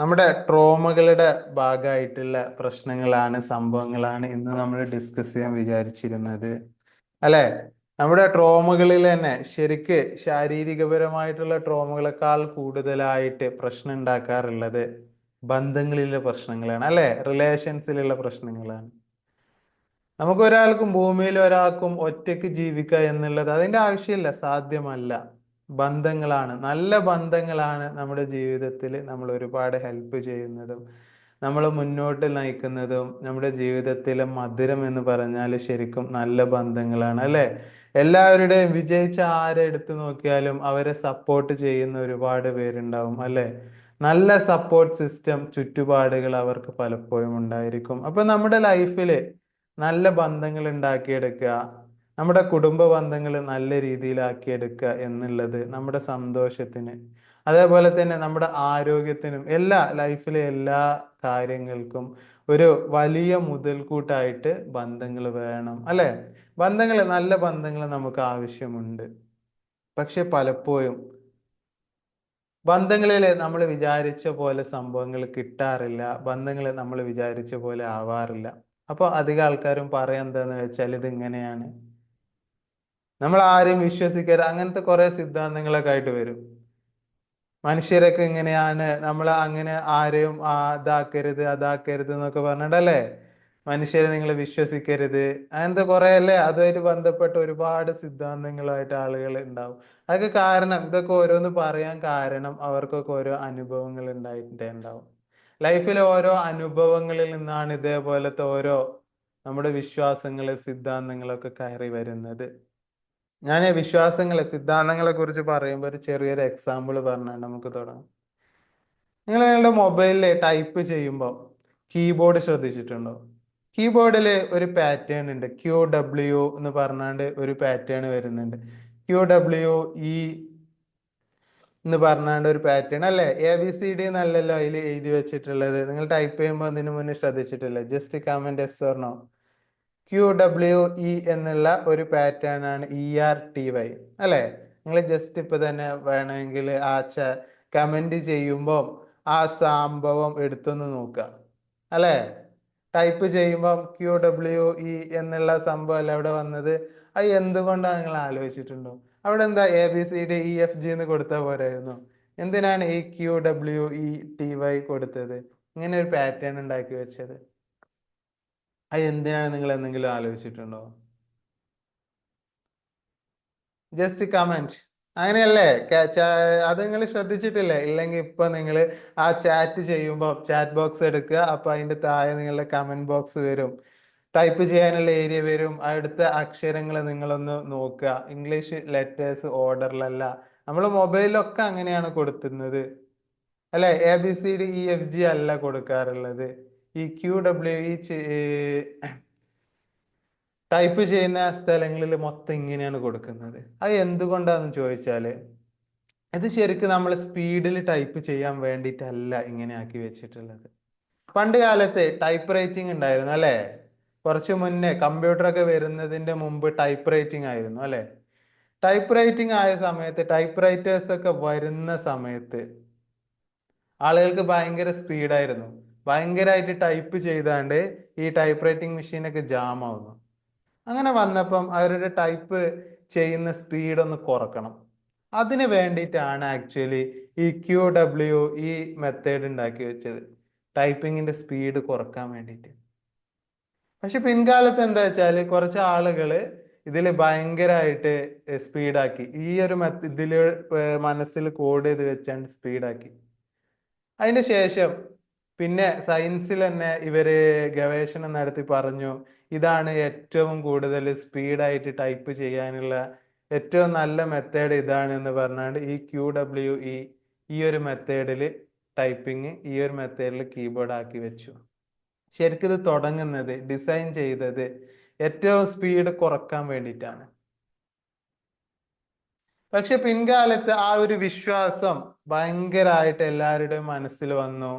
നമ്മുടെ ട്രോമകളുടെ ഭാഗമായിട്ടുള്ള പ്രശ്നങ്ങളാണ് സംഭവങ്ങളാണ് ഇന്ന് നമ്മൾ ഡിസ്കസ് ചെയ്യാൻ വിചാരിച്ചിരുന്നത്. അല്ലെ? നമ്മുടെ ട്രോമകളിൽ തന്നെ ശരിക്ക് ശാരീരികപരമായിട്ടുള്ള ട്രോമകളെക്കാൾ കൂടുതലായിട്ട് പ്രശ്നം ഉണ്ടാക്കാറുള്ളത് ബന്ധങ്ങളിലെ പ്രശ്നങ്ങളാണ് അല്ലെ? റിലേഷൻസിലുള്ള പ്രശ്നങ്ങളാണ്. നമുക്ക് ഒരാൾക്കും ഭൂമിയിൽ ഒരാൾക്കും ഒറ്റയ്ക്ക് ജീവിക്കുക എന്നുള്ളത് അതിന്റെ ആവശ്യമില്ല സാധ്യമല്ല. ബന്ധങ്ങളാണ്. നല്ല ബന്ധങ്ങളാണ് നമ്മുടെ ജീവിതത്തിൽ നമ്മൾ ഒരുപാട് ഹെൽപ്പ് ചെയ്യുന്നതും നമ്മൾ മുന്നോട്ട് നയിക്കുന്നതും നമ്മുടെ ജീവിതത്തിലെ മധുരം എന്ന് പറഞ്ഞാൽ ശരിക്കും നല്ല ബന്ധങ്ങളാണ് അല്ലേ? എല്ലാവരുടെയും വിജയിച്ച ആരെ എടുത്തു നോക്കിയാലും അവരെ സപ്പോർട്ട് ചെയ്യുന്ന ഒരുപാട് പേരുണ്ടാവും അല്ലേ? നല്ല സപ്പോർട്ട് സിസ്റ്റം ചുറ്റുപാടുകൾ അവർക്ക് പലപ്പോഴും ഉണ്ടായിരിക്കും. അപ്പൊ നമ്മുടെ ലൈഫിൽ നല്ല ബന്ധങ്ങൾ ഉണ്ടാക്കിയെടുക്കുക നമ്മുടെ കുടുംബ ബന്ധങ്ങൾ നല്ല രീതിയിലാക്കിയെടുക്കുക എന്നുള്ളത് നമ്മുടെ സന്തോഷത്തിന്. അതേപോലെ തന്നെ നമ്മുടെ ആരോഗ്യത്തിനും എല്ലാ ലൈഫിലെ എല്ലാ കാര്യങ്ങൾക്കും ഒരു വലിയ മുതൽക്കൂട്ടായിട്ട് ബന്ധങ്ങൾ വേണം അല്ലെ? ബന്ധങ്ങൾ നല്ല ബന്ധങ്ങൾ നമുക്ക് ആവശ്യമുണ്ട്. പക്ഷെ പലപ്പോഴും ബന്ധങ്ങളിൽ നമ്മൾ വിചാരിച്ച പോലെ സംഭവങ്ങൾ കിട്ടാറില്ല ബന്ധങ്ങൾ നമ്മൾ വിചാരിച്ച പോലെ ആവാറില്ല. അപ്പോൾ അധികം ആൾക്കാരും പറയാൻ എന്താന്ന് വെച്ചാൽ ഇതിങ്ങനെയാണ്. നമ്മൾ ആരെയും വിശ്വസിക്കരുത്. അങ്ങനത്തെ കുറെ സിദ്ധാന്തങ്ങളൊക്കെ ആയിട്ട് വരും. മനുഷ്യരൊക്കെ ഇങ്ങനെയാണ് നമ്മൾ അങ്ങനെ ആരെയും ആ ഇതാക്കരുത് അതാക്കരുത് എന്നൊക്കെ പറഞ്ഞിട്ടല്ലേ? മനുഷ്യരെ നിങ്ങൾ വിശ്വസിക്കരുത്. അങ്ങനത്തെ കുറെ അല്ലേ അതുമായിട്ട് ബന്ധപ്പെട്ട ഒരുപാട് സിദ്ധാന്തങ്ങളായിട്ട് ആളുകൾ ഉണ്ടാവും. അതൊക്കെ കാരണം ഇതൊക്കെ ഓരോന്ന് പറയാൻ കാരണം അവർക്കൊക്കെ ഓരോ അനുഭവങ്ങൾ ഉണ്ടായിട്ടേ ഉണ്ടാവും. ലൈഫിൽ ഓരോ അനുഭവങ്ങളിൽ നിന്നാണ് ഇതേപോലത്തെ ഓരോ നമ്മുടെ വിശ്വാസങ്ങൾ സിദ്ധാന്തങ്ങളൊക്കെ കയറി വരുന്നത്. ഞാൻ വിശ്വാസങ്ങളെ സിദ്ധാന്തങ്ങളെ കുറിച്ച് പറയുമ്പോൾ ഒരു ചെറിയൊരു എക്സാമ്പിൾ പറഞ്ഞാൽ നമുക്ക് തുടങ്ങാം. നിങ്ങൾ നിങ്ങളുടെ മൊബൈലിൽ ടൈപ്പ് ചെയ്യുമ്പോൾ കീബോർഡ് ശ്രദ്ധിച്ചിട്ടുണ്ടോ? കീബോർഡിൽ ഒരു പാറ്റേൺ ഉണ്ട്. ക്യു ഡബ്ല്യു എന്ന് പറഞ്ഞാണ്ട് ഒരു പാറ്റേൺ വരുന്നുണ്ട്. ക്യു ഡബ്ല്യു ഇ എന്ന് പറഞ്ഞാണ്ട് ഒരു പാറ്റേൺ അല്ലേ? എ ബി സി ഡി എന്നല്ലല്ലോ അതിൽ എഴുതി വെച്ചിട്ടുള്ളത്. നിങ്ങൾ ടൈപ്പ് ചെയ്യുമ്പോൾ അതിന് മുന്നേ ശ്രദ്ധിച്ചിട്ടില്ല? Just comment yes or no Q W E എന്നുള്ള ഒരു പാറ്റേൺ ആണ് ഇ ആർ ടി വൈ അല്ലേ? നിങ്ങൾ ജസ്റ്റ് ഇപ്പൊ തന്നെ വേണമെങ്കിൽ ആ ച കമന്റ് ചെയ്യുമ്പോൾ ആ സംഭവം എടുത്തൊന്ന് നോക്കുക. അല്ലേ? ടൈപ്പ് ചെയ്യുമ്പം ക്യു ഡബ്ല്യു ഇ എന്നുള്ള സംഭവം അല്ല അവിടെ വന്നത്. അത് എന്തുകൊണ്ടാണ് നിങ്ങൾ ആലോചിച്ചിട്ടുണ്ടോ? അവിടെ എന്താ A B C D E F G എന്ന് കൊടുത്താൽ പോരായിരുന്നു. എന്തിനാണ് ഈ Q W E T Y കൊടുത്തത്? ഇങ്ങനെ ഒരു പാറ്റേൺ ഉണ്ടാക്കി വെച്ചത്. അത് എന്തിനാണ് നിങ്ങൾ എന്തെങ്കിലും ആലോചിച്ചിട്ടുണ്ടോ? ജസ്റ്റ് കമന്റ് അങ്ങനെയല്ലേ? അത് നിങ്ങൾ ശ്രദ്ധിച്ചിട്ടില്ലേ? ഇല്ലെങ്കിൽ ഇപ്പൊ നിങ്ങൾ ആ ചാറ്റ് ചെയ്യുമ്പോൾ ചാറ്റ് ബോക്സ് എടുക്കുക. അപ്പൊ അതിന്റെ താഴെ നിങ്ങളുടെ കമന്റ് ബോക്സ് വരും. ടൈപ്പ് ചെയ്യാനുള്ള ഏരിയ വരും. അടുത്ത അക്ഷരങ്ങൾ നിങ്ങളൊന്ന് നോക്കുക. ഇംഗ്ലീഷ് ലെറ്റേഴ്സ് ഓർഡറിലല്ല നമ്മൾ മൊബൈലിലൊക്കെ അങ്ങനെയാണ് കൊടുക്കുന്നത്. അല്ലെ? A B C D E F G അല്ല കൊടുക്കാറുള്ളത്. ഈ ക്യു ഡബ്ല്യു ഇ ടൈപ്പ് ചെയ്യുന്ന സ്ഥലങ്ങളിൽ മൊത്തം ഇങ്ങനെയാണ് കൊടുക്കുന്നത്. അത് എന്തുകൊണ്ടാണെന്ന് ചോദിച്ചാൽ ഇത് ശരിക്കും നമ്മൾ സ്പീഡിൽ ടൈപ്പ് ചെയ്യാൻ വേണ്ടിയിട്ടല്ല ഇങ്ങനെ ആക്കി വെച്ചിട്ടുള്ളത്. പണ്ട് കാലത്ത് ടൈപ്പ് റൈറ്റിംഗ് ഉണ്ടായിരുന്നു അല്ലേ? കുറച്ച് മുന്നേ കമ്പ്യൂട്ടറൊക്കെ വരുന്നതിന്റെ മുമ്പ് ടൈപ്പ് റൈറ്റിംഗ് ആയിരുന്നു അല്ലേ? ടൈപ്പ് റൈറ്റിംഗ് ആയ സമയത്ത് ടൈപ്പ് റൈറ്റേഴ്സൊക്കെ വരുന്ന സമയത്ത് ആളുകൾക്ക് ഭയങ്കര സ്പീഡായിരുന്നു ഭയങ്കരമായിട്ട് ടൈപ്പ് ചെയ്താണ്ട് ഈ ടൈപ്പ് റൈറ്റിംഗ് മെഷീനൊക്കെ ജാം ആവുന്നു. അങ്ങനെ വന്നപ്പം അവരുടെ ടൈപ്പ് ചെയ്യുന്ന സ്പീഡ് ഒന്ന് കുറക്കണം. അതിന് വേണ്ടിയിട്ടാണ് ആക്ച്വലി ഈ ക്യൂ ഡബ്ല്യു ഈ മെത്തേഡ് ഉണ്ടാക്കി വെച്ചത്. ടൈപ്പിങ്ങിന്റെ സ്പീഡ് കുറയ്ക്കാൻ വേണ്ടിയിട്ട്. പക്ഷെ പിൻകാലത്ത് എന്താ വെച്ചാൽ കുറച്ച് ആളുകൾ ഇതിൽ ഭയങ്കരമായിട്ട് സ്പീഡാക്കി ഈ ഒരു ഇതിൽ മനസ്സിൽ കോഡ് ചെയ്ത് വെച്ചാണ്ട് സ്പീഡാക്കി അതിന് ശേഷം പിന്നെ സയൻസിൽ തന്നെ ഇവർ ഗവേഷണം നടത്തി പറഞ്ഞു ഇതാണ് ഏറ്റവും കൂടുതൽ സ്പീഡായിട്ട് ടൈപ്പ് ചെയ്യാനുള്ള ഏറ്റവും നല്ല മെത്തേഡ് ഇതാണ് എന്ന് പറഞ്ഞാണ്ട് ഈ ക്യൂ ഡബ്ല്യു ഇ ഈ ഒരു മെത്തേഡിൽ ടൈപ്പിംഗ് ഈ ഒരു മെത്തേഡിൽ കീബോർഡ് ആക്കി വെച്ചു. ശരിക്കും ഇത് തുടങ്ങുന്നത് ഡിസൈൻ ചെയ്തത് ഏറ്റവും സ്പീഡ് കുറയ്ക്കാൻ വേണ്ടിയിട്ടാണ്. പക്ഷെ പിൻകാലത്ത് ആ ഒരു വിശ്വാസം ഭയങ്കരമായിട്ട് എല്ലാവരുടെയും മനസ്സിൽ വന്നു.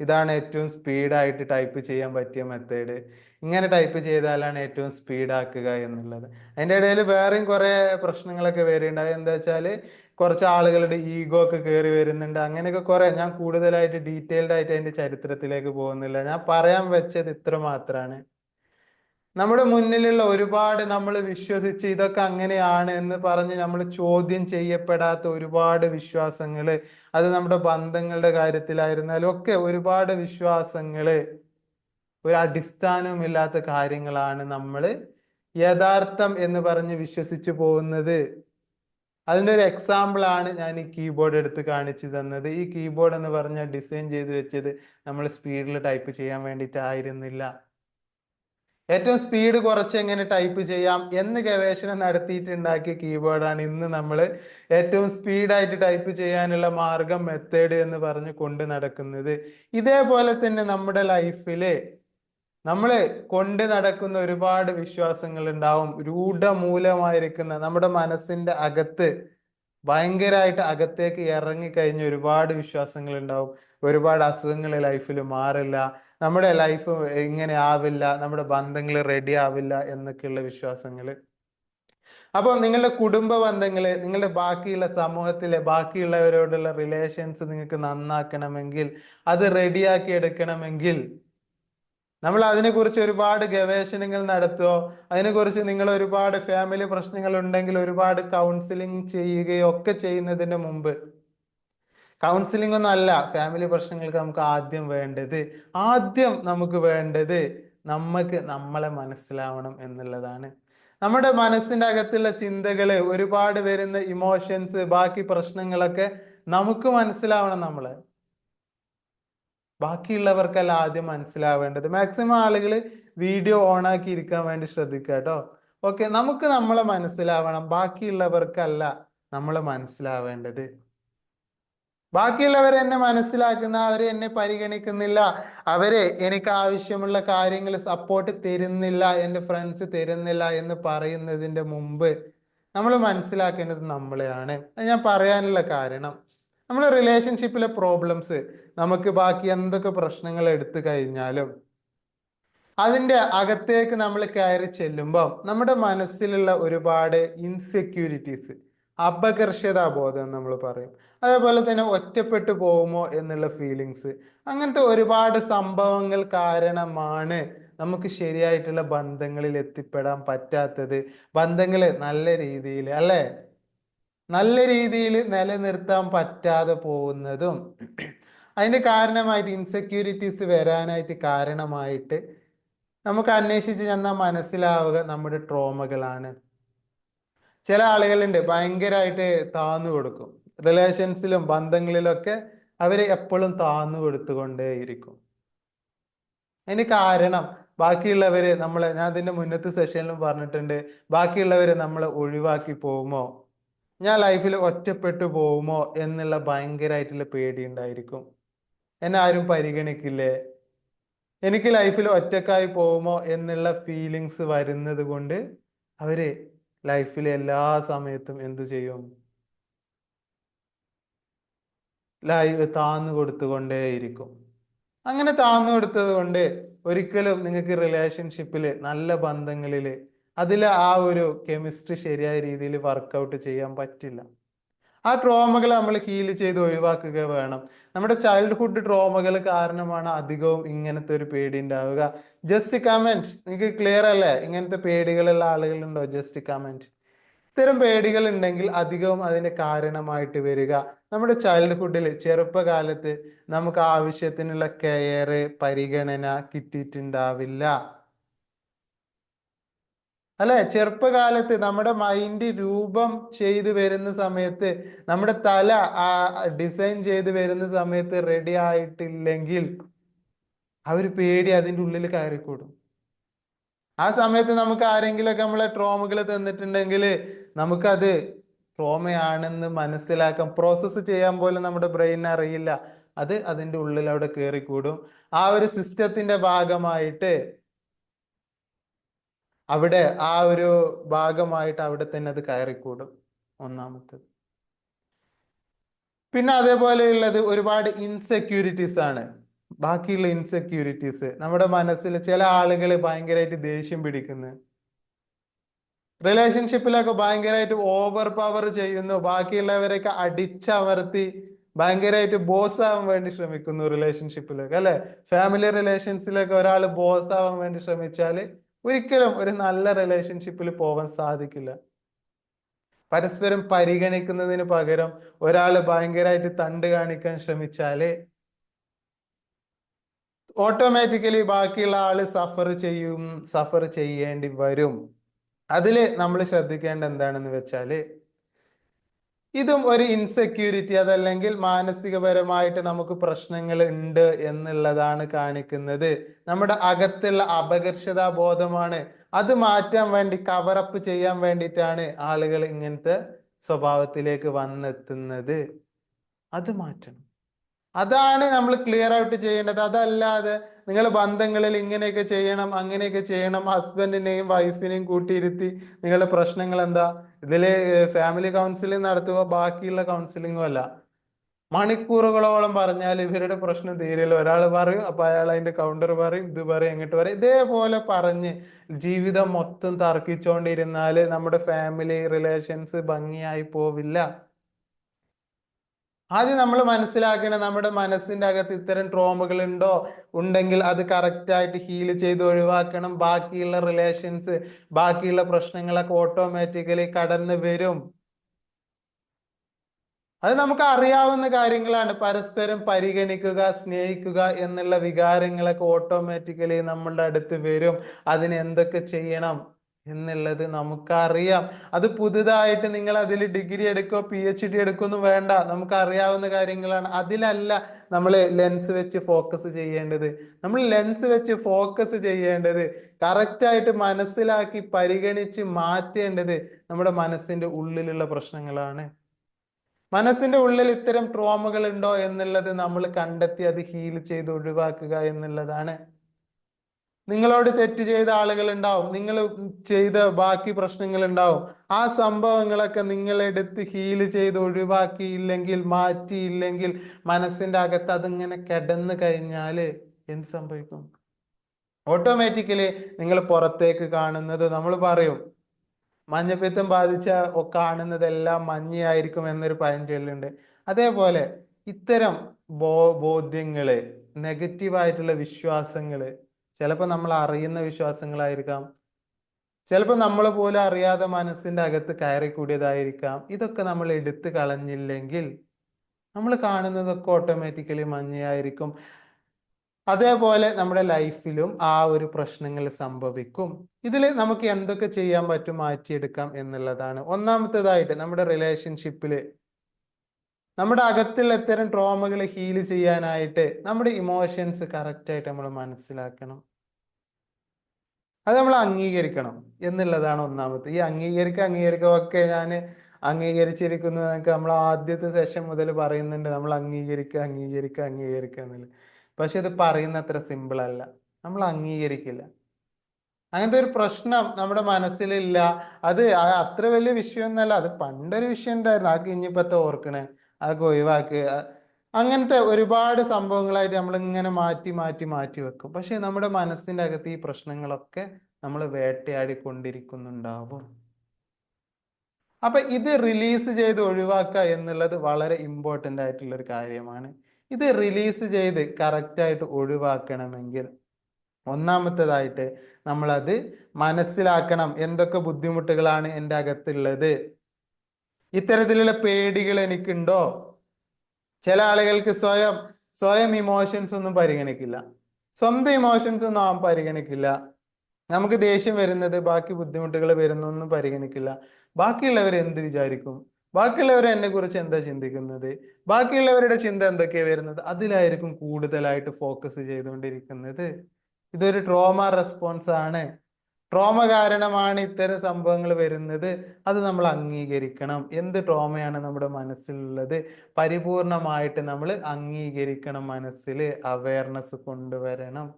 ഇതാണ് ഏറ്റവും സ്പീഡായിട്ട് ടൈപ്പ് ചെയ്യാൻ പറ്റിയ മെത്തേഡ് ഇങ്ങനെ ടൈപ്പ് ചെയ്താലാണ് ഏറ്റവും സ്പീഡാക്കുക എന്നുള്ളത്. അതിന്റെ ഇടയിൽ വേറെയും കുറേ പ്രശ്നങ്ങളൊക്കെ വരുന്നുണ്ട്. എന്താ വെച്ചാൽ കുറച്ച് ആളുകളുടെ ഈഗോ ഒക്കെ കയറി വരുന്നുണ്ട്. അങ്ങനെയൊക്കെ കുറേ. ഞാൻ കൂടുതലായിട്ട് ഡീറ്റെയിൽഡ് ആയിട്ട് അതിന്റെ ചരിത്രത്തിലേക്ക് പോകുന്നില്ല. ഞാൻ പറയാൻ വെച്ചത് ഇത്ര മാത്രമാണ് നമ്മുടെ മുന്നിലുള്ള ഒരുപാട് നമ്മൾ വിശ്വസിച്ച് ഇതൊക്കെ അങ്ങനെയാണ് എന്ന് പറഞ്ഞ് നമ്മൾ ചോദ്യം ചെയ്യപ്പെടാത്ത ഒരുപാട് വിശ്വാസങ്ങൾ അത് നമ്മുടെ ബന്ധങ്ങളുടെ കാര്യത്തിലായിരുന്നാലും ഒക്കെ ഒരുപാട് വിശ്വാസങ്ങൾ ഒരു അടിസ്ഥാനവുമില്ലാത്ത കാര്യങ്ങളാണ് നമ്മൾ യഥാർത്ഥം എന്ന് പറഞ്ഞ് വിശ്വസിച്ച് പോകുന്നത്. അതിന്റെ ഒരു എക്സാമ്പിളാണ് ഞാൻ ഈ കീബോർഡ് എടുത്ത് കാണിച്ചു തന്നത്. ഈ കീബോർഡ് എന്ന് പറഞ്ഞാൽ ഡിസൈൻ ചെയ്ത് വെച്ചത് നമ്മൾ സ്പീഡിൽ ടൈപ്പ് ചെയ്യാൻ വേണ്ടിയിട്ടായിരുന്നില്ല. ഏറ്റവും സ്പീഡ് കുറച്ച് എങ്ങനെ ടൈപ്പ് ചെയ്യാം എന്ന് ഗവേഷണം നടത്തിയിട്ടുണ്ടാക്കിയ കീബോർഡാണ് ഇന്ന് നമ്മൾ ഏറ്റവും സ്പീഡായിട്ട് ടൈപ്പ് ചെയ്യാനുള്ള മാർഗം മെത്തേഡ് എന്ന് പറഞ്ഞ് കൊണ്ട് നടക്കുന്നത്. ഇതേപോലെ തന്നെ നമ്മുടെ ലൈഫിൽ നമ്മൾ കൊണ്ട് നടക്കുന്ന ഒരുപാട് വിശ്വാസങ്ങൾ ഉണ്ടാവും. രൂഢമൂലമായിരിക്കുന്ന നമ്മുടെ മനസ്സിന്റെ അകത്ത് ഭയങ്കരമായിട്ട് അകത്തേക്ക് ഇറങ്ങിക്കഴിഞ്ഞ് ഒരുപാട് വിശ്വാസങ്ങൾ ഉണ്ടാവും ഒരുപാട് അസുഖങ്ങൾ ലൈഫിൽ മാറില്ല. നമ്മുടെ ലൈഫ് ഇങ്ങനെ ആവില്ല. നമ്മുടെ ബന്ധങ്ങൾ റെഡി ആവില്ല എന്നൊക്കെയുള്ള വിശ്വാസങ്ങൾ അപ്പോൾ നിങ്ങളുടെ കുടുംബ ബന്ധങ്ങൾ നിങ്ങളുടെ ബാക്കിയുള്ള സമൂഹത്തിലെ ബാക്കിയുള്ളവരോടുള്ള റിലേഷൻസ് നിങ്ങൾക്ക് നന്നാക്കണമെങ്കിൽ അത് റെഡിയാക്കി എടുക്കണമെങ്കിൽ നമ്മൾ അതിനെക്കുറിച്ച് ഒരുപാട് ഗവേഷണങ്ങൾ നടത്തുകയോ അതിനെക്കുറിച്ച് നിങ്ങൾ ഒരുപാട് ഫാമിലി പ്രശ്നങ്ങൾ ഉണ്ടെങ്കിൽ ഒരുപാട് കൗൺസിലിംഗ് ചെയ്യുകയോ ഒക്കെ ചെയ്യുന്നതിന് മുമ്പ്. കൗൺസിലിംഗ് ഒന്നല്ല ഫാമിലി പ്രശ്നങ്ങൾക്ക് നമുക്ക് ആദ്യം വേണ്ടത്. ആദ്യം നമുക്ക് വേണ്ടത് നമുക്ക് നമ്മളെ മനസ്സിലാവണം എന്നുള്ളതാണ്. നമ്മുടെ മനസ്സിന്റെ അകത്തുള്ള ചിന്തകൾ ഒരുപാട് വരുന്ന ഇമോഷൻസ് ബാക്കി പ്രശ്നങ്ങളൊക്കെ നമുക്ക് മനസ്സിലാവണം നമ്മളെ. ബാക്കിയുള്ളവർക്കല്ല ആദ്യം മനസ്സിലാവേണ്ടത്. മാക്സിമം ആളുകൾ വീഡിയോ ഓൺ ആക്കി ഇരിക്കാൻ വേണ്ടി ശ്രദ്ധിക്കുക കേട്ടോ ഓക്കെ നമുക്ക് നമ്മളെ മനസ്സിലാവണം. ബാക്കിയുള്ളവർക്കല്ല നമ്മളെ മനസ്സിലാവേണ്ടത്. ബാക്കിയുള്ളവർ എന്നെ മനസ്സിലാക്കുന്ന അവർ എന്നെ പരിഗണിക്കുന്നില്ല. അവരെ എനിക്ക് ആവശ്യമുള്ള കാര്യങ്ങൾ സപ്പോർട്ട് തരുന്നില്ല എന്റെ ഫ്രണ്ട്സ് തരുന്നില്ല എന്ന് പറയുന്നതിന്റെ മുമ്പ് നമ്മൾ മനസ്സിലാക്കേണ്ടത് നമ്മളെയാണ്. ഞാൻ പറയാനുള്ള കാരണം. നമ്മൾ റിലേഷൻഷിപ്പിലെ പ്രോബ്ലംസ് നമുക്ക് ബാക്കി എന്തൊക്കെ പ്രശ്നങ്ങൾ എടുത്തു കഴിഞ്ഞാലും അതിന്റെ അകത്തേക്ക് നമ്മൾ കയറി ചെല്ലുമ്പോൾ നമ്മുടെ മനസ്സിലുള്ള ഒരുപാട് ഇൻസെക്യൂരിറ്റീസ് അപകർഷതാ ബോധം നമ്മൾ പറയും. അതേപോലെ തന്നെ ഒറ്റപ്പെട്ടു പോകുമോ എന്നുള്ള ഫീലിങ്സ് അങ്ങനത്തെ ഒരുപാട് സംഭവങ്ങൾ കാരണമാണ് നമുക്ക് ശരിയായിട്ടുള്ള ബന്ധങ്ങളിൽ എത്തിപ്പെടാൻ പറ്റാത്തത്. ബന്ധങ്ങൾ നല്ല രീതിയിൽ അല്ലേ? നല്ല രീതിയിൽ നിലനിർത്താൻ പറ്റാതെ പോകുന്നതും അതിന് കാരണമായിട്ട് ഇൻസെക്യൂരിറ്റീസ് വരാനായിട്ട് കാരണമായിട്ട് നമുക്ക് അന്വേഷിച്ച് ചെന്നാൽ മനസ്സിലാവുക നമ്മുടെ ട്രോമകളാണ്. ചില ആളുകളുണ്ട് ഭയങ്കരമായിട്ട് താന്നു കൊടുക്കും. റിലേഷൻസിലും ബന്ധങ്ങളിലൊക്കെ അവർ എപ്പോഴും താന്നു കൊടുത്തുകൊണ്ടേയിരിക്കും അതിന് കാരണം ബാക്കിയുള്ളവര് നമ്മളെ ഞാൻ അതിന്റെ മുന്നത്തെ സെഷനിലും പറഞ്ഞിട്ടുണ്ട് ബാക്കിയുള്ളവര് നമ്മളെ ഒഴിവാക്കി പോകുമോ? ഞാൻ ലൈഫിൽ ഒറ്റപ്പെട്ടു പോകുമോ എന്നുള്ള ഭയങ്കരമായിട്ടുള്ള പേടി ഉണ്ടായിരിക്കും. എന്നെ ആരും പരിഗണിക്കില്ലേ? എനിക്ക് ലൈഫിൽ ഒറ്റക്കായി പോകുമോ എന്നുള്ള ഫീലിങ്സ് വരുന്നത് കൊണ്ട് അവർ ലൈഫിൽ എല്ലാ സമയത്തും എന്തു ചെയ്യും? ലൈവ് താന്നു കൊടുത്തുകൊണ്ടേയിരിക്കും അങ്ങനെ താന്നു കൊടുത്തത് കൊണ്ട് ഒരിക്കലും നിങ്ങൾക്ക് റിലേഷൻഷിപ്പിൽ നല്ല ബന്ധങ്ങളിൽ അതിൽ ആ ഒരു കെമിസ്ട്രി ശരിയായ രീതിയിൽ വർക്കൗട്ട് ചെയ്യാൻ പറ്റില്ല. ആ ട്രോമകൾ നമ്മൾ ഹീൽ ചെയ്ത് ഒഴിവാക്കുക വേണം. നമ്മുടെ ചൈൽഡ്ഹുഡ് ട്രോമകൾ കാരണമാണ് അധികവും ഇങ്ങനത്തെ ഒരു പേടി ഉണ്ടാവുക ജസ്റ്റ് കമന്റ് നിങ്ങൾക്ക് ക്ലിയർ അല്ലേ? ഇങ്ങനത്തെ പേടികളുള്ള ആളുകളുണ്ടോ? ജസ്റ്റ് കമന്റ് ഇത്തരം പേടികൾ ഉണ്ടെങ്കിൽ അധികവും അതിന് കാരണമായിട്ട് വരിക. നമ്മുടെ ചൈൽഡ്ഹുഡിൽ ചെറുപ്പകാലത്ത് നമുക്ക് ആവശ്യത്തിനുള്ള കെയർ പരിഗണന കിട്ടിയിട്ടുണ്ടാവില്ല. അല്ലെ? ചെറുപ്പകാലത്ത് നമ്മുടെ മൈൻഡ് രൂപം ചെയ്ത് വരുന്ന സമയത്ത് നമ്മുടെ തല ആ ഡിസൈൻ ചെയ്ത് വരുന്ന സമയത്ത് റെഡി ആയിട്ടില്ലെങ്കിൽ ആ ഒരു പേടി അതിന്റെ ഉള്ളിൽ കയറിക്കൂടും. ആ സമയത്ത് നമുക്ക് ആരെങ്കിലൊക്കെ നമ്മളെ ട്രോമകൾ തന്നിട്ടുണ്ടെങ്കിൽ നമുക്കത് ട്രോമയാണെന്ന് മനസ്സിലാക്കാൻ പ്രോസസ്സ് ചെയ്യാൻ പോലും നമ്മുടെ ബ്രെയിൻ അറിയില്ല. അത് അതിന്റെ ഉള്ളിൽ അവിടെ കയറിക്കൂടും. ആ ഒരു സിസ്റ്റത്തിന്റെ ഭാഗമായിട്ട് അവിടെ ആ ഒരു ഭാഗമായിട്ട് അവിടെ തന്നെ അത് കയറിക്കൂടും ഒന്നാമത്തത്. പിന്നെ അതേപോലെയുള്ളത് ഒരുപാട് ഇൻസെക്യൂരിറ്റീസ് ആണ്. ബാക്കിയുള്ള ഇൻസെക്യൂരിറ്റീസ് നമ്മുടെ മനസ്സിൽ ചില ആളുകൾ ഭയങ്കരമായിട്ട് ദേഷ്യം പിടിക്കുന്നു. റിലേഷൻഷിപ്പിലൊക്കെ ഭയങ്കരമായിട്ട് ഓവർ പവർ ചെയ്യുന്നു. ബാക്കിയുള്ളവരെയൊക്കെ അടിച്ചമർത്തി ഭയങ്കരമായിട്ട് ബോസ് ആവാൻ വേണ്ടി ശ്രമിക്കുന്നു റിലേഷൻഷിപ്പിലൊക്കെ അല്ലെ? ഫാമിലി റിലേഷൻസിലൊക്കെ ഒരാൾ ബോസ് ആവാൻ വേണ്ടി ശ്രമിച്ചാൽ ഒരിക്കലും ഒരു നല്ല റിലേഷൻഷിപ്പിൽ പോകാൻ സാധിക്കില്ല. പരസ്പരം പരിഗണിക്കുന്നതിന് പകരം ഒരാൾ ഭയങ്കരമായിട്ട് തണ്ട് കാണിക്കാൻ ശ്രമിച്ചാൽ ഓട്ടോമാറ്റിക്കലി ബാക്കിയുള്ള ആൾ സഫർ ചെയ്യും സഫർ ചെയ്യേണ്ടി വരും. അതിൽ നമ്മൾ ശ്രദ്ധിക്കേണ്ട എന്താണെന്ന് വെച്ചാൽ ഇതും ഒരു ഇൻസെക്യൂരിറ്റി അതല്ലെങ്കിൽ മാനസികപരമായിട്ട് നമുക്ക് പ്രശ്നങ്ങൾ ഉണ്ട് എന്നുള്ളതാണ് കാണിക്കുന്നത്. നമ്മുടെ അകത്തുള്ള അപകർഷതാ ബോധമാണ്. അത് മാറ്റാൻ വേണ്ടി കവറപ്പ് ചെയ്യാൻ വേണ്ടിയിട്ടാണ് ആളുകൾ ഇങ്ങനത്തെ സ്വഭാവത്തിലേക്ക് വന്നെത്തുന്നത്. അത് മാറ്റണം. അതാണ് നമ്മൾ ക്ലിയർ ഔട്ട് ചെയ്യേണ്ടത്. അതല്ലാതെ നിങ്ങൾ ബന്ധങ്ങളിൽ ഇങ്ങനെയൊക്കെ ചെയ്യണം അങ്ങനെയൊക്കെ ചെയ്യണം ഹസ്ബൻഡിനെയും വൈഫിനെയും കൂട്ടിയിരുത്തി നിങ്ങളുടെ പ്രശ്നങ്ങൾ എന്താ? ഇതിൽ ഫാമിലി കൗൺസിലിംഗ് നടത്തുക ബാക്കിയുള്ള കൗൺസിലിംഗും അല്ല. മണിക്കൂറുകളോളം പറഞ്ഞാൽ ഇവരുടെ പ്രശ്നം തീരില്ല ഒരാൾ പറയും അപ്പൊ അയാൾ അതിന്റെ കൗണ്ടർ പറയും ഇത് പറയും എങ്ങോട്ട് പറയും. ഇതേപോലെ പറഞ്ഞ് ജീവിതം മൊത്തം തർക്കിച്ചുകൊണ്ടിരുന്നാൽ നമ്മുടെ ഫാമിലി റിലേഷൻസ് ഭംഗിയായി പോവില്ല. ആദ്യം നമ്മൾ മനസ്സിലാക്കേണ്ട നമ്മുടെ മനസ്സിന്റെ അകത്ത് ഇത്തരം ട്രോമകൾ ഉണ്ടോ? ഉണ്ടെങ്കിൽ അത് കറക്റ്റായിട്ട് ഹീൽ ചെയ്ത് ഒഴിവാക്കണം. ബാക്കിയുള്ള റിലേഷൻസ് ബാക്കിയുള്ള പ്രശ്നങ്ങളൊക്കെ ഓട്ടോമാറ്റിക്കലി കടന്നു വരും. അത് നമുക്ക് അറിയാവുന്ന കാര്യങ്ങളാണ്. പരസ്പരം പരിഗണിക്കുക സ്നേഹിക്കുക എന്നുള്ള വികാരങ്ങളൊക്കെ ഓട്ടോമാറ്റിക്കലി നമ്മളുടെ അടുത്ത് വരും. അതിന് എന്തൊക്കെ ചെയ്യണം? എന്നുള്ളത് നമുക്കറിയാം. അത് പുതുതായിട്ട് നിങ്ങൾ അതിൽ ഡിഗ്രി എടുക്കോ പി എച്ച് ഡി എടുക്കൊന്നും വേണ്ട. നമുക്ക് അറിയാവുന്ന കാര്യങ്ങളാണ്. അതിലല്ല നമ്മൾ ലെൻസ് വെച്ച് ഫോക്കസ് ചെയ്യേണ്ടത്. നമ്മൾ ലെൻസ് വെച്ച് ഫോക്കസ് ചെയ്യേണ്ടത്. കറക്റ്റായിട്ട് മനസ്സിലാക്കി പരിഗണിച്ച് മാറ്റേണ്ടത് നമ്മുടെ മനസ്സിന്റെ ഉള്ളിലുള്ള പ്രശ്നങ്ങളാണ്. മനസ്സിന്റെ ഉള്ളിൽ ഇത്തരം ട്രോമകൾ ഉണ്ടോ എന്നുള്ളത് നമ്മൾ കണ്ടെത്തി അത് ഹീൽ ചെയ്ത് ഒഴിവാക്കുക എന്നുള്ളതാണ്. നിങ്ങളോട് തെറ്റ് ചെയ്ത ആളുകൾ ഉണ്ടാവും നിങ്ങൾ ചെയ്ത ബാക്കി പ്രശ്നങ്ങൾ ഉണ്ടാവും ആ സംഭവങ്ങളൊക്കെ നിങ്ങളെടുത്ത് ഹീൽ ചെയ്ത് ഒഴിവാക്കിയില്ലെങ്കിൽ മാറ്റിയില്ലെങ്കിൽ മനസ്സിന്റെ അകത്ത് അതിങ്ങനെ കിടന്നു കഴിഞ്ഞാൽ എന്ത് സംഭവിക്കും? ഓട്ടോമാറ്റിക്കലി നിങ്ങൾ പുറത്തേക്ക് കാണുന്നത് നമ്മൾ പറയും. മഞ്ഞപ്പിത്തം ബാധിച്ച കാണുന്നതെല്ലാം മഞ്ഞയായിരിക്കും എന്നൊരു പഴഞ്ചൊല്ലുണ്ട്. അതേപോലെ ഇത്തരം ബോ ബോധ്യങ്ങൾ നെഗറ്റീവായിട്ടുള്ള വിശ്വാസങ്ങൾ ചിലപ്പോൾ നമ്മൾ അറിയുന്ന വിശ്വാസങ്ങളായിരിക്കാം. ചിലപ്പോൾ നമ്മൾ പോലും അറിയാതെ മനസ്സിന്റെ അകത്ത് കയറി കൂടിയതായിരിക്കാം. ഇതൊക്കെ നമ്മൾ എടുത്തു കളഞ്ഞില്ലെങ്കിൽ നമ്മൾ കാണുന്നതൊക്കെ ഓട്ടോമാറ്റിക്കലി മഞ്ഞയായിരിക്കും. അതേപോലെ നമ്മുടെ ലൈഫിലും ആ ഒരു പ്രശ്നങ്ങൾ സംഭവിക്കും. ഇതിൽ നമുക്ക് എന്തൊക്കെ ചെയ്യാൻ പറ്റും മാറ്റിയെടുക്കാം എന്നുള്ളതാണ്. ഒന്നാമത്തേതായിട്ട് നമ്മുടെ റിലേഷൻഷിപ്പിൽ നമ്മുടെ അകത്തിൽ എത്തരം ട്രോമകൾ ഹീൽ ചെയ്യാനായിട്ട് നമ്മുടെ ഇമോഷൻസ് കറക്റ്റായിട്ട് നമ്മൾ മനസ്സിലാക്കണം. അത് നമ്മൾ അംഗീകരിക്കണം എന്നുള്ളതാണ് ഒന്നാമത്തെ. ഈ അംഗീകരിക്ക അംഗീകരിക്കുക ഒക്കെ ഞാൻ നമുക്ക് നമ്മൾ ആദ്യത്തെ സെഷൻ മുതൽ പറയുന്നുണ്ട്. നമ്മൾ അംഗീകരിക്കുക അംഗീകരിക്കുക അംഗീകരിക്കുക എന്നുള്ളത്. പക്ഷെ ഇത് പറയുന്ന അത്ര സിമ്പിൾ അല്ല. നമ്മൾ അംഗീകരിക്കില്ല. അങ്ങനത്തെ ഒരു പ്രശ്നം നമ്മുടെ മനസ്സിലില്ല. അത് അത്ര വലിയ വിഷയമൊന്നല്ല അത് പണ്ടൊരു വിഷയം ഉണ്ടായിരുന്നു. ആ ഇനിയിപ്പത്തെ ഓർക്കണേ. അതൊക്കെ ഒഴിവാക്കുക. അങ്ങനത്തെ ഒരുപാട് സംഭവങ്ങളായിട്ട് നമ്മൾ ഇങ്ങനെ മാറ്റി മാറ്റി മാറ്റി വെക്കും. പക്ഷെ നമ്മുടെ മനസ്സിന്റെ അകത്ത് ഈ പ്രശ്നങ്ങളൊക്കെ നമ്മൾ വേട്ടയാടി കൊണ്ടിരിക്കുന്നുണ്ടാവും അപ്പൊ ഇത് റിലീസ് ചെയ്ത് ഒഴിവാക്കുക എന്നുള്ളത് വളരെ ഇമ്പോർട്ടന്റ് ആയിട്ടുള്ള ഒരു കാര്യമാണ്. ഇത് റിലീസ് ചെയ്ത് കറക്റ്റായിട്ട് ഒഴിവാക്കണമെങ്കിൽ ഒന്നാമത്തേതായിട്ട് നമ്മളത് മനസ്സിലാക്കണം എന്തൊക്കെ ബുദ്ധിമുട്ടുകളാണ് എന്റെ അകത്തുള്ളത്. ഇത്തരത്തിലുള്ള പേടികൾ എനിക്കുണ്ടോ? ചില ആളുകൾക്ക് സ്വയം സ്വയം ഇമോഷൻസ് ഒന്നും പരിഗണിക്കില്ല. സ്വന്തം ഇമോഷൻസ് ഒന്നും ആവാൻ പരിഗണിക്കില്ല. നമുക്ക് ദേഷ്യം വരുന്നത് ബാക്കി ബുദ്ധിമുട്ടുകൾ വരുന്നൊന്നും പരിഗണിക്കില്ല. ബാക്കിയുള്ളവർ എന്ത് വിചാരിക്കും? ബാക്കിയുള്ളവർ എന്നെ കുറിച്ച് എന്താ ചിന്തിക്കുന്നത്? ബാക്കിയുള്ളവരുടെ ചിന്ത എന്തൊക്കെയാ വരുന്നത്? അതിലായിരിക്കും കൂടുതലായിട്ട് ഫോക്കസ് ചെയ്തുകൊണ്ടിരിക്കുന്നത്. ഇതൊരു ട്രോമ റെസ്പോൺസ് ആണ്. ട്രോമ കാരണമാണ് ഇത്തരം സംഭവങ്ങൾ വരുന്നത്. അത് നമ്മൾ അംഗീകരിക്കണം. എന്ത് ട്രോമയാണ് നമ്മുടെ മനസ്സിലുള്ളത്? പരിപൂർണമായിട്ട് നമ്മൾ അംഗീകരിക്കണം മനസ്സിൽ. അവയർനെസ് കൊണ്ടുവരണം.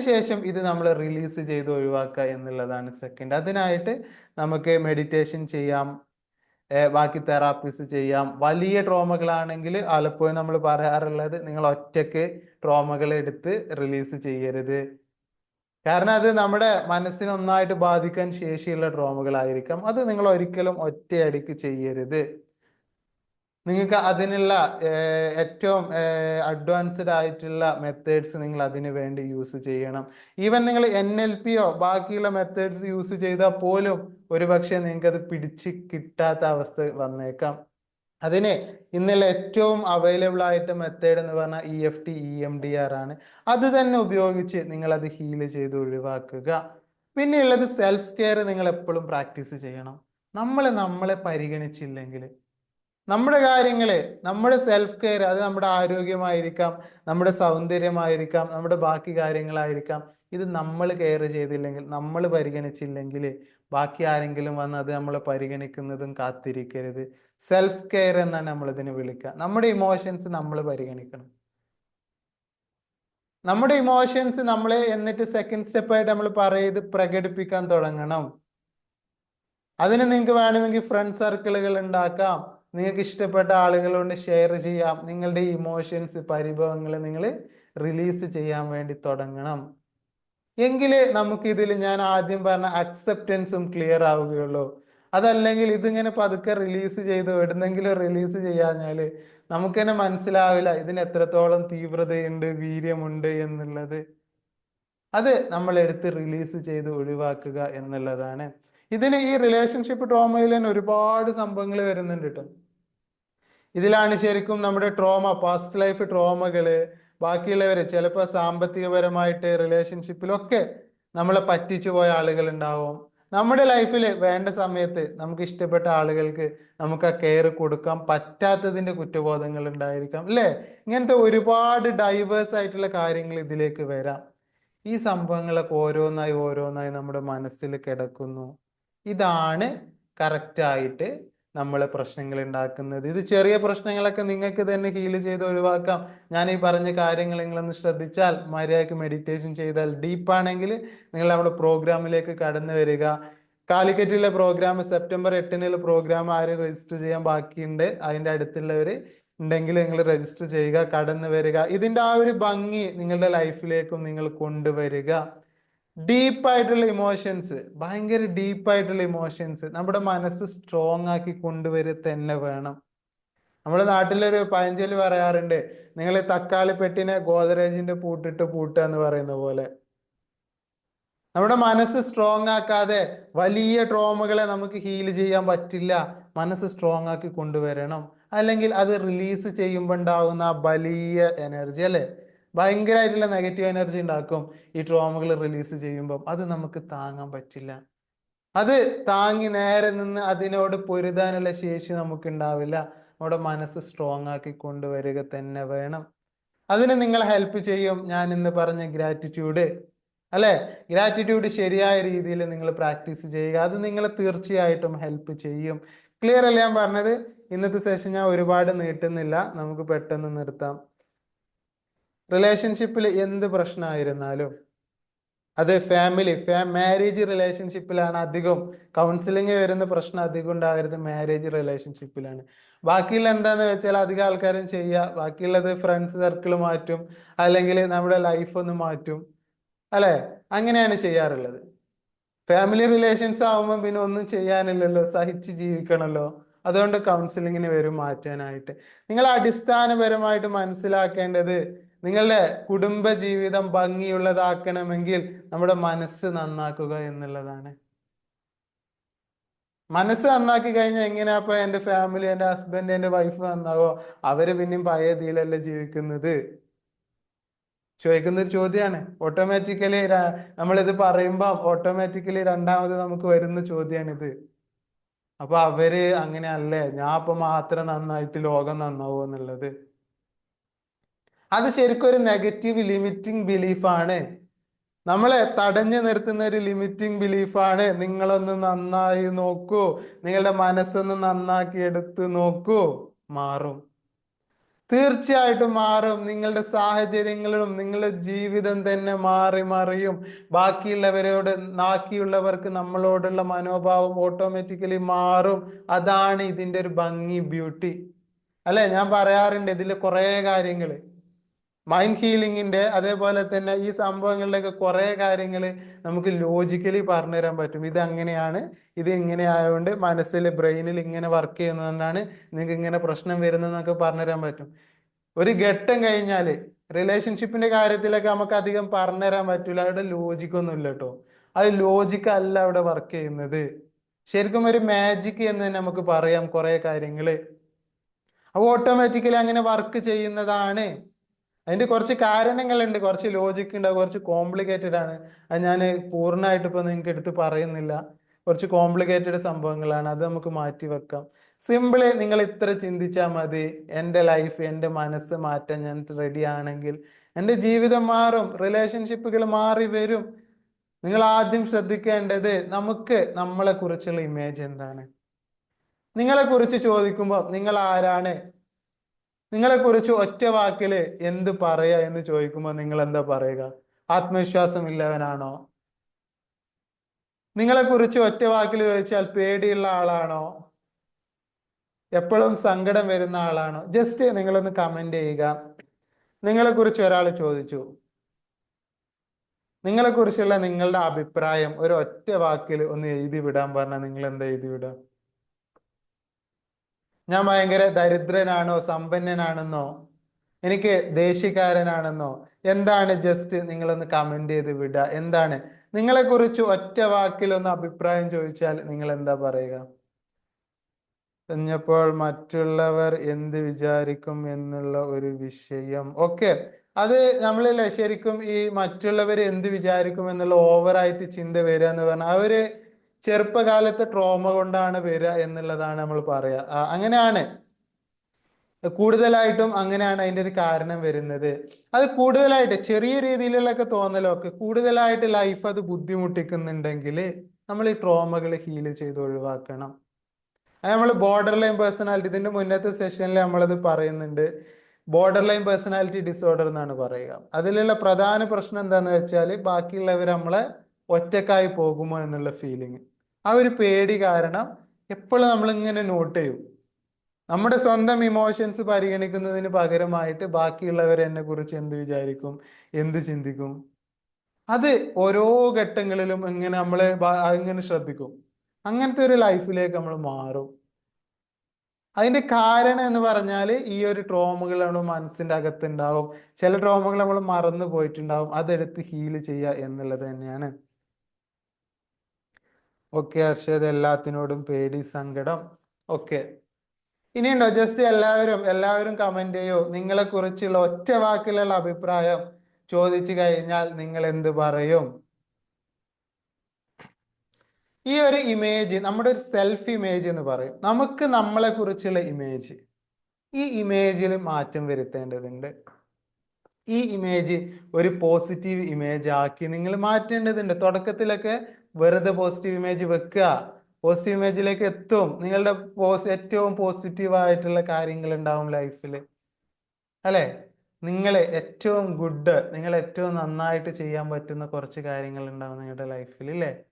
ശേഷം ഇത് നമ്മൾ റിലീസ് ചെയ്ത് ഒഴിവാക്കുക എന്നുള്ളതാണ് സെക്കൻഡ് അതിനായിട്ട് നമുക്ക് മെഡിറ്റേഷൻ ചെയ്യാം. ബാക്കി തെറാപ്പീസ് ചെയ്യാം. വലിയ ട്രോമകളാണെങ്കിൽ ആലപ്പുഴ നമ്മൾ പറയാറുള്ളത് നിങ്ങൾ ഒറ്റയ്ക്ക് ട്രോമകൾ എടുത്ത് റിലീസ് ചെയ്യരുത്. കാരണം അത് നമ്മുടെ മനസ്സിനെ ഒന്നായിട്ട് ബാധിക്കാൻ ശേഷിയുള്ള ഡ്രോമുകളായിരിക്കാം. അത് നിങ്ങൾ ഒരിക്കലും ഒറ്റയടിക്ക് ചെയ്യരുത്. നിങ്ങൾക്ക് അതിനുള്ള ഏറ്റവും അഡ്വാൻസ്ഡ് ആയിട്ടുള്ള മെത്തേഡ്സ് നിങ്ങൾ അതിനു വേണ്ടി യൂസ് ചെയ്യണം. ഈവൻ നിങ്ങൾ എൻ എൽ പിയോ ബാക്കിയുള്ള മെത്തേഡ്സ് യൂസ് ചെയ്താൽ പോലും ഒരുപക്ഷെ നിങ്ങൾക്ക് അത് പിടിച്ച് കിട്ടാത്ത അവസ്ഥ വന്നേക്കാം. അതിന് ഇന്നലെ ഏറ്റവും അവൈലബിൾ ആയിട്ട് മെത്തേഡ് എന്ന് പറഞ്ഞാൽ E F T E M D R ആണ്. അത് തന്നെ ഉപയോഗിച്ച് നിങ്ങൾ അത് ഹീൽ ചെയ്ത് ഒഴിവാക്കുക. പിന്നെയുള്ളത് സെൽഫ് കെയർ നിങ്ങൾ എപ്പോഴും പ്രാക്ടീസ് ചെയ്യണം. നമ്മൾ നമ്മളെ പരിഗണിച്ചില്ലെങ്കിൽ നമ്മുടെ കാര്യങ്ങൾ നമ്മുടെ സെൽഫ് കെയർ അത് നമ്മുടെ ആരോഗ്യമായിരിക്കാം നമ്മുടെ സൗന്ദര്യമായിരിക്കാം നമ്മുടെ ബാക്കി കാര്യങ്ങളായിരിക്കാം. ഇത് നമ്മൾ കെയർ ചെയ്തില്ലെങ്കിൽ നമ്മൾ പരിഗണിച്ചില്ലെങ്കിൽ ബാക്കി ആരെങ്കിലും വന്ന് അത് നമ്മളെ പരിഗണിക്കുന്നതും കാത്തിരിക്കരുത്. സെൽഫ് കെയർ എന്നാണ് നമ്മൾ ഇതിനെ വിളിക്കുക. നമ്മുടെ ഇമോഷൻസ് നമ്മൾ പരിഗണിക്കണം. നമ്മുടെ ഇമോഷൻസ് നമ്മൾ എന്നിട്ട് സെക്കൻഡ് സ്റ്റെപ്പായിട്ട് നമ്മൾ പറയത് പ്രകടിപ്പിക്കാൻ തുടങ്ങണം. അതിന് നിങ്ങൾക്ക് വേണമെങ്കിൽ ഫ്രണ്ട് സർക്കിളുകൾ ഉണ്ടാക്കാം. നിങ്ങൾക്ക് ഇഷ്ടപ്പെട്ട ആളുകളോട് ഷെയർ ചെയ്യാം. നിങ്ങളുടെ ഇമോഷൻസ് പരിഭവങ്ങൾ നിങ്ങൾ റിലീസ് ചെയ്യാൻ വേണ്ടി തുടങ്ങണം. എങ്കിൽ നമുക്കിതിൽ ഞാൻ ആദ്യം പറഞ്ഞ അക്സെപ്റ്റൻസും ക്ലിയർ ആവുകയുള്ളൂ. അതല്ലെങ്കിൽ ഇതിങ്ങനെ പതുക്കെ റിലീസ് ചെയ്തു എവിടുന്നെങ്കിലും റിലീസ് ചെയ്യാഞ്ഞാൽ നമുക്ക് തന്നെ മനസ്സിലാവില്ല ഇതിന് എത്രത്തോളം തീവ്രതയുണ്ട് വീര്യമുണ്ട് എന്നുള്ളത്. അത് നമ്മൾ എടുത്ത് റിലീസ് ചെയ്ത് ഒഴിവാക്കുക എന്നുള്ളതാണ്. ഇതിന് ഈ റിലേഷൻഷിപ്പ് ട്രോമയിൽ തന്നെ ഒരുപാട് സംഭവങ്ങൾ വരുന്നുണ്ട് കേട്ടോ ഇതിലാണ് ശരിക്കും നമ്മുടെ ട്രോമ പാസ്റ്റ് ലൈഫ് ട്രോമകൾ ബാക്കിയുള്ളവര് ചിലപ്പോൾ സാമ്പത്തികപരമായിട്ട് റിലേഷൻഷിപ്പിലൊക്കെ നമ്മളെ പറ്റിച്ചു പോയ ആളുകൾ ഉണ്ടാവും നമ്മുടെ ലൈഫിൽ വേണ്ട സമയത്ത് നമുക്ക് ഇഷ്ടപ്പെട്ട ആളുകൾക്ക് നമുക്ക് ആ കെയർ കൊടുക്കാൻ പറ്റാത്തതിന്റെ കുറ്റബോധങ്ങൾ ഉണ്ടായിരിക്കാം അല്ലേ? ഇങ്ങനത്തെ ഒരുപാട് ഡൈവേഴ്സ് ആയിട്ടുള്ള കാര്യങ്ങൾ ഇതിലേക്ക് വരാം. ഈ സംഭവങ്ങളൊക്കെ ഓരോന്നായി ഓരോന്നായി നമ്മുടെ മനസ്സിൽ കിടക്കുന്നു. ഇതാണ് കറക്റ്റായിട്ട് നമ്മളെ പ്രശ്നങ്ങൾ ഉണ്ടാക്കുന്നത് ഇത് ചെറിയ പ്രശ്നങ്ങളൊക്കെ നിങ്ങൾക്ക് തന്നെ ഹീൽ ചെയ്ത് ഒഴിവാക്കാം. ഞാൻ ഈ പറഞ്ഞ കാര്യങ്ങൾ നിങ്ങളൊന്ന് ശ്രദ്ധിച്ചാൽ മര്യാദയ്ക്ക് മെഡിറ്റേഷൻ ചെയ്താൽ ഡീപ്പാണെങ്കിൽ നിങ്ങൾ അവിടെ പ്രോഗ്രാമിലേക്ക് കടന്നു വരിക. കാലിക്കറ്റിലെ പ്രോഗ്രാം സെപ്റ്റംബർ എട്ടിനുള്ള പ്രോഗ്രാം ആരും രജിസ്റ്റർ ചെയ്യാൻ ബാക്കിയുണ്ട്? അതിന്റെ അടുത്തുള്ളവർ ഉണ്ടെങ്കിൽ നിങ്ങൾ രജിസ്റ്റർ ചെയ്യുക കടന്നു വരിക. ഇതിന്റെ ആ ഒരു ഭംഗി നിങ്ങളുടെ ലൈഫിലേക്കും നിങ്ങൾ കൊണ്ടുവരിക. ഡീപ്പായിട്ടുള്ള ഇമോഷൻസ് ഭയങ്കര ഡീപ്പായിട്ടുള്ള ഇമോഷൻസ് നമ്മുടെ മനസ്സ് സ്ട്രോങ് ആക്കി കൊണ്ടുവരിക തന്നെ വേണം. നമ്മുടെ നാട്ടിലൊരു പഴഞ്ചൊല്ലി പറയാറുണ്ട് നിങ്ങൾ തക്കാളി പെട്ടിനെ ഗോദറേജിന്റെ പൂട്ടിട്ട് പൂട്ടുക എന്ന് പറയുന്ന പോലെ. നമ്മുടെ മനസ്സ് സ്ട്രോങ് ആക്കാതെ വലിയ ട്രോമകളെ നമുക്ക് ഹീൽ ചെയ്യാൻ പറ്റില്ല. മനസ്സ് സ്ട്രോങ് ആക്കി കൊണ്ടുവരണം. അല്ലെങ്കിൽ അത് റിലീസ് ആ വലിയ എനർജി അല്ലെ? ഭയങ്കരമായിട്ടുള്ള നെഗറ്റീവ് എനർജി ഉണ്ടാക്കും. ഈ ട്രോമകൾ റിലീസ് ചെയ്യുമ്പോൾ അത് നമുക്ക് താങ്ങാൻ പറ്റില്ല. അത് താങ്ങി നേരെ നിന്ന് അതിനോട് പൊരുതാനുള്ള ശേഷി നമുക്ക് ഉണ്ടാവില്ല നമ്മുടെ മനസ്സ് സ്ട്രോങ് ആക്കി കൊണ്ടുവരിക തന്നെ വേണം. അതിന് നിങ്ങൾ ഹെൽപ്പ് ചെയ്യും. ഞാൻ ഇന്ന് പറഞ്ഞ ഗ്രാറ്റിറ്റ്യൂഡ് അല്ലെ? ഗ്രാറ്റിറ്റ്യൂഡ് ശരിയായ രീതിയിൽ നിങ്ങൾ പ്രാക്ടീസ് ചെയ്യുക. അത് നിങ്ങളെ തീർച്ചയായിട്ടും ഹെൽപ്പ് ചെയ്യും. ക്ലിയർ അല്ലേ ഞാൻ പറഞ്ഞത്? ഇന്നത്തെ സെഷൻ ഞാൻ ഒരുപാട് നീട്ടുന്നില്ല. നമുക്ക് പെട്ടെന്ന് നിർത്താം. റിലേഷൻഷിപ്പിൽ എന്ത് പ്രശ്നമായിരുന്നാലും അത് ഫാമിലി ഫാ മാരേജ് റിലേഷൻഷിപ്പിലാണ് അധികം കൗൺസിലിംഗ് വരുന്ന പ്രശ്നം അധികം ഉണ്ടാകരുത് മാരേജ് റിലേഷൻഷിപ്പിലാണ് ബാക്കിയുള്ള എന്താന്ന് വെച്ചാൽ അധികം ആൾക്കാരും ചെയ്യുക ബാക്കിയുള്ളത് ഫ്രണ്ട്സ് സർക്കിൾ മാറ്റും അല്ലെങ്കിൽ നമ്മുടെ ലൈഫ് ഒന്ന് മാറ്റും അല്ലെ? അങ്ങനെയാണ് ചെയ്യാറുള്ളത്. ഫാമിലി റിലേഷൻസ് ആവുമ്പോൾ പിന്നെ ഒന്നും ചെയ്യാനില്ലല്ലോ സഹിച്ച് ജീവിക്കണമല്ലോ അതുകൊണ്ട് കൗൺസിലിങ്ങിന് വരും മാറ്റാനായിട്ട്. നിങ്ങൾ അടിസ്ഥാനപരമായിട്ട് മനസ്സിലാക്കേണ്ടത് നിങ്ങളുടെ കുടുംബ ജീവിതം ഭംഗിയുള്ളതാക്കണമെങ്കിൽ നമ്മുടെ മനസ്സ് നന്നാക്കുക എന്നുള്ളതാണ്. മനസ്സ് നന്നാക്കി കഴിഞ്ഞാൽ എങ്ങനെയാ ഇപ്പൊ എന്റെ ഫാമിലി എന്റെ ഹസ്ബൻഡ് എന്റെ വൈഫ് നന്നാവോ? അവർ പിന്നെയും പഴയ ജീവിക്കുന്നത്? ചോദിക്കുന്ന ഒരു ചോദ്യമാണ് ഓട്ടോമാറ്റിക്കലി നമ്മളിത് പറയുമ്പോൾ ഓട്ടോമാറ്റിക്കലി രണ്ടാമത് നമുക്ക് വരുന്ന ചോദ്യമാണിത് അപ്പൊ അവർ അങ്ങനെയല്ലേ? ഞാൻ ഇപ്പൊ മാത്രം നന്നായിട്ട് ലോകം നന്നാവോ എന്നുള്ളത്? അത് ശരിക്കും ഒരു നെഗറ്റീവ് ലിമിറ്റിംഗ് ബിലീഫാണ് നമ്മളെ തടഞ്ഞു നിർത്തുന്ന ഒരു ലിമിറ്റിംഗ് ബിലീഫാണ് നിങ്ങളൊന്ന് നന്നായി നോക്കൂ. നിങ്ങളുടെ മനസ്സൊന്ന് നന്നാക്കി എടുത്ത് നോക്കൂ. മാറും. തീർച്ചയായിട്ടും മാറും. നിങ്ങളുടെ സാഹചര്യങ്ങളും നിങ്ങളുടെ ജീവിതം തന്നെ മാറി മറിയും. ബാക്കിയുള്ളവരോട് ബാക്കിയുള്ളവർക്ക് നമ്മളോടുള്ള മനോഭാവം ഓട്ടോമാറ്റിക്കലി മാറും. അതാണ് ഇതിന്റെ ഒരു ഭംഗി ബ്യൂട്ടി അല്ലെ? ഞാൻ പറയാറുണ്ട് ഇതിൽ കുറേ കാര്യങ്ങൾ മൈൻഡ് ഹീലിംഗിന്റെ അതേപോലെ തന്നെ ഈ സംഭവങ്ങളിലൊക്കെ കുറെ കാര്യങ്ങൾ നമുക്ക് ലോജിക്കലി പറഞ്ഞു തരാൻ പറ്റും. ഇത് അങ്ങനെയാണ് ഇത് ഇങ്ങനെ ആയതുകൊണ്ട് മനസ്സിൽ ബ്രെയിനിൽ ഇങ്ങനെ വർക്ക് ചെയ്യുന്നതുകൊണ്ടാണ് നിങ്ങൾക്ക് ഇങ്ങനെ പ്രശ്നം വരുന്നതെന്നൊക്കെ പറഞ്ഞു തരാൻ പറ്റും. ഒരു ഘട്ടം കഴിഞ്ഞാൽ റിലേഷൻഷിപ്പിന്റെ കാര്യത്തിലൊക്കെ നമുക്ക് അധികം പറഞ്ഞു തരാൻ പറ്റില്ല അവിടെ ലോജിക്കൊന്നും ഇല്ല കേട്ടോ അത് ലോജിക്ക് അല്ല അവിടെ വർക്ക് ചെയ്യുന്നത്. ശരിക്കും ഒരു മാജിക് എന്ന് തന്നെ നമുക്ക് പറയാം കുറെ കാര്യങ്ങൾ. അപ്പൊ ഓട്ടോമാറ്റിക്കലി അങ്ങനെ വർക്ക് ചെയ്യുന്നതാണ്. അതിന്റെ കുറച്ച് കാരണങ്ങളുണ്ട് കുറച്ച് ലോജിക് ഉണ്ട് കുറച്ച് കോംപ്ലിക്കേറ്റഡ് ആണ്. അത് ഞാൻ പൂർണമായിട്ട് ഇപ്പൊ നിങ്ങൾക്ക് എടുത്ത് പറയുന്നില്ല. കുറച്ച് കോംപ്ലിക്കേറ്റഡ് സംഭവങ്ങളാണ് അത് നമുക്ക് മാറ്റി വെക്കാം. സിമ്പിളി നിങ്ങൾ ഇത്ര ചിന്തിച്ചാൽ മതി. എന്റെ ലൈഫ് എന്റെ മനസ്സ് മാറ്റാൻ ഞാൻ റെഡി ആണെങ്കിൽ എന്റെ ജീവിതം മാറും റിലേഷൻഷിപ്പുകൾ മാറി വരും. നിങ്ങൾ ആദ്യം ശ്രദ്ധിക്കേണ്ടത് നമുക്ക് നമ്മളെ കുറിച്ചുള്ള ഇമേജ് എന്താണ്? നിങ്ങളെ കുറിച്ച് ചോദിക്കുമ്പോൾ നിങ്ങൾ ആരാണ്? നിങ്ങളെ കുറിച്ച് ഒറ്റ വാക്കിൽ എന്ത് പറയാ എന്ന് ചോദിക്കുമ്പോൾ നിങ്ങൾ എന്താ പറയുക? ആത്മവിശ്വാസം ഇല്ലവനാണോ നിങ്ങളെ കുറിച്ച് ഒറ്റ വാക്കിൽ ചോദിച്ചാൽ പേടിയുള്ള ആളാണോ? എപ്പോഴും സങ്കടം വരുന്ന ആളാണോ? ജസ്റ്റ് നിങ്ങളൊന്ന് കമന്റ് ചെയ്യുക. നിങ്ങളെ കുറിച്ച് ഒരാൾ ചോദിച്ചു. നിങ്ങളെ കുറിച്ചുള്ള നിങ്ങളുടെ അഭിപ്രായം ഒരു ഒറ്റ വാക്കിൽ ഒന്ന് എഴുതി വിടാൻ പറഞ്ഞാൽ നിങ്ങൾ എന്താ എഴുതി വിടാം ഞാൻ ഭയങ്കര ദരിദ്രനാണോ സമ്പന്നനാണെന്നോ എനിക്ക് ദേഷ്യക്കാരനാണെന്നോ എന്താണ് ജസ്റ്റ് നിങ്ങളൊന്ന് കമന്റ് ചെയ്ത് വിടുക എന്താണ്? നിങ്ങളെക്കുറിച്ച് ഒറ്റ വാക്കിൽ ഒന്ന് അഭിപ്രായം ചോദിച്ചാൽ നിങ്ങൾ എന്താ പറയുക? എന്നപ്പോൾ മറ്റുള്ളവർ എന്ത് വിചാരിക്കും എന്നുള്ള ഒരു വിഷയം. ഓക്കെ അത് നമ്മളില്ലേ ശരിക്കും ഈ മറ്റുള്ളവർ എന്ത് വിചാരിക്കും എന്നുള്ള ഓവറായിട്ട് ചിന്ത വരിക എന്ന് പറഞ്ഞാൽ ഒരു ചെറുപ്പകാലത്തെ ട്രോമ കൊണ്ടാണ് വരിക എന്നുള്ളതാണ് നമ്മൾ പറയുക അങ്ങനെയാണ്. കൂടുതലായിട്ടും അങ്ങനെയാണ് അതിന്റെ ഒരു കാരണം വരുന്നത്. അത് കൂടുതലായിട്ട് ചെറിയ രീതിയിലുള്ളൊക്കെ തോന്നലൊക്കെ കൂടുതലായിട്ട് ലൈഫ് അത് ബുദ്ധിമുട്ടിക്കുന്നുണ്ടെങ്കിൽ നമ്മൾ ഈ ട്രോമകൾ ഹീൽ ചെയ്ത് ഒഴിവാക്കണം. അത് നമ്മൾ ബോർഡർ ലൈൻ പേഴ്സണാലിറ്റി ഇതിന്റെ മുന്നത്തെ സെഷനിൽ നമ്മളത് പറയുന്നുണ്ട്. ബോർഡർ ലൈൻ പേഴ്സണാലിറ്റി ഡിസോർഡർ എന്നാണ് പറയുക. അതിലുള്ള പ്രധാന പ്രശ്നം എന്താണെന്ന് വെച്ചാൽ ബാക്കിയുള്ളവർ നമ്മളെ ഒറ്റക്കായി പോകുമോ എന്നുള്ള ഫീലിംഗ് ആ ഒരു പേടി കാരണം എപ്പോഴും നമ്മളിങ്ങനെ നോട്ട് ചെയ്യും. നമ്മുടെ സ്വന്തം ഇമോഷൻസ് പരിഗണിക്കുന്നതിന് പകരമായിട്ട് ബാക്കിയുള്ളവർ എന്നെ കുറിച്ച് എന്ത് വിചാരിക്കും എന്ത് ചിന്തിക്കും? അത് ഓരോ ഘട്ടങ്ങളിലും ഇങ്ങനെ നമ്മളെ ഇങ്ങനെ ശ്രദ്ധിക്കും. അങ്ങനത്തെ ഒരു ലൈഫിലേക്ക് നമ്മൾ മാറും. അതിന്റെ കാരണം എന്ന് പറഞ്ഞാൽ ഈ ഒരു ട്രോമകൾ നമ്മൾ മനസ്സിന്റെ അകത്തുണ്ടാവും ചില ട്രോമകൾ നമ്മൾ മറന്നു പോയിട്ടുണ്ടാവും. അതെടുത്ത് ഹീൽ ചെയ്യുക എന്നുള്ളത് തന്നെയാണ്. ഓക്കെ അർഷത് എല്ലാത്തിനോടും പേടി സങ്കടം. ഓക്കെ. ഇനിയുണ്ടോ? ജസ്റ്റ് എല്ലാവരും എല്ലാവരും കമന്റ് ചെയ്യോ. നിങ്ങളെ കുറിച്ചുള്ള ഒറ്റ വാക്കിലുള്ള അഭിപ്രായം ചോദിച്ചു കഴിഞ്ഞാൽ നിങ്ങൾ എന്ത് പറയും? ഈ ഒരു ഇമേജ് നമ്മുടെ ഒരു സെൽഫ് ഇമേജ് എന്ന് പറയും. നമുക്ക് നമ്മളെ കുറിച്ചുള്ള ഇമേജ് ഈ ഇമേജിൽ മാറ്റം വരുത്തേണ്ടതുണ്ട്. ഈ ഇമേജ് ഒരു പോസിറ്റീവ് ഇമേജ് ആക്കി നിങ്ങൾ മാറ്റേണ്ടതുണ്ട്. തുടക്കത്തിലൊക്കെ വെറുതെ പോസിറ്റീവ് ഇമേജ് വെക്കുക. പോസിറ്റീവ് ഇമേജിലേക്ക് എത്തും. നിങ്ങളുടെ ഏറ്റവും പോസിറ്റീവ് ആയിട്ടുള്ള കാര്യങ്ങൾ ഉണ്ടാവും ലൈഫിൽ അല്ലെ? നിങ്ങളെ ഏറ്റവും ഗുഡ് നിങ്ങൾ ഏറ്റവും നന്നായിട്ട് ചെയ്യാൻ പറ്റുന്ന കുറച്ച് കാര്യങ്ങൾ ഉണ്ടാവും നിങ്ങളുടെ ലൈഫിൽ അല്ലേ